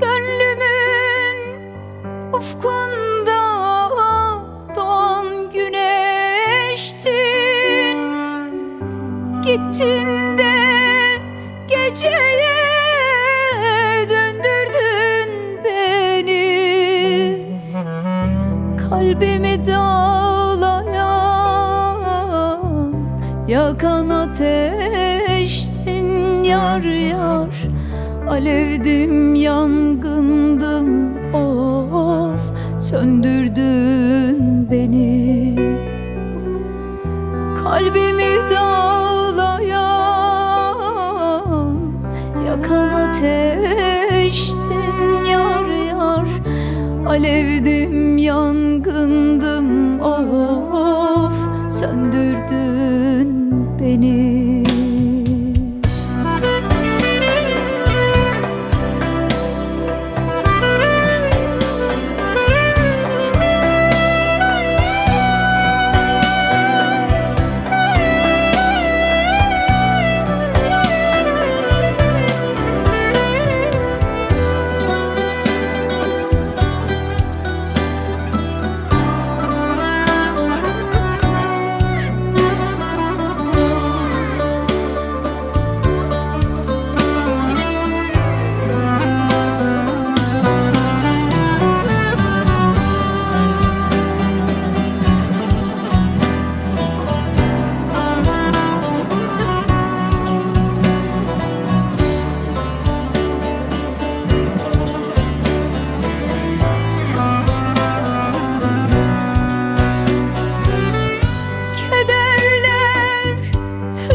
Gönlümün ufkunda doğan güneştin Gittin de geceye döndürdün beni. Kalbimi dağlayan yakan ateştin yar yar. Alevdim yangındım of söndürdün beni. Kalbimi dağlayan Yakan ateştin yar yar. Alevdim yangındım of Söndürdün beni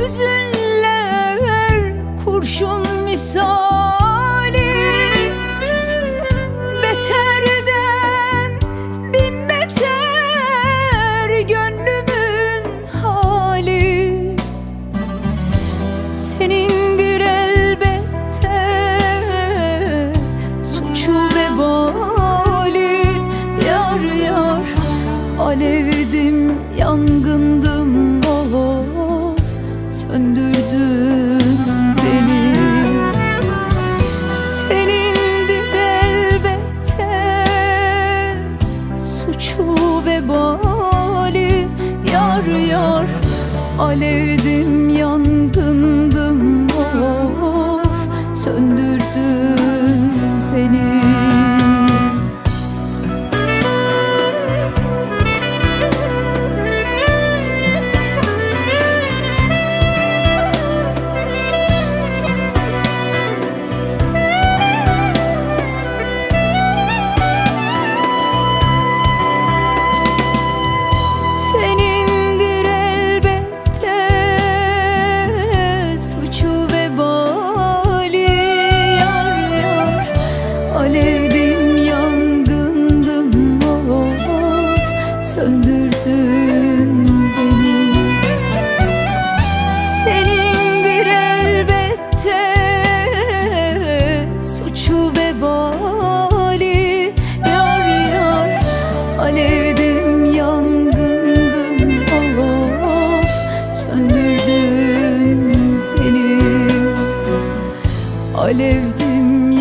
hüzünler kurşun misali. Beterden bin beter gönlümün hali. Senindir elbette suçu vebali. Yar yar alevdim Söndürdün beni. Senindir elbette suçu vebali Yar yar alevdim yangındım söndürdün beni. Senindir elbette suçu vebali yar yar Alevdim yangındım of Söndürdün beni. Alevdim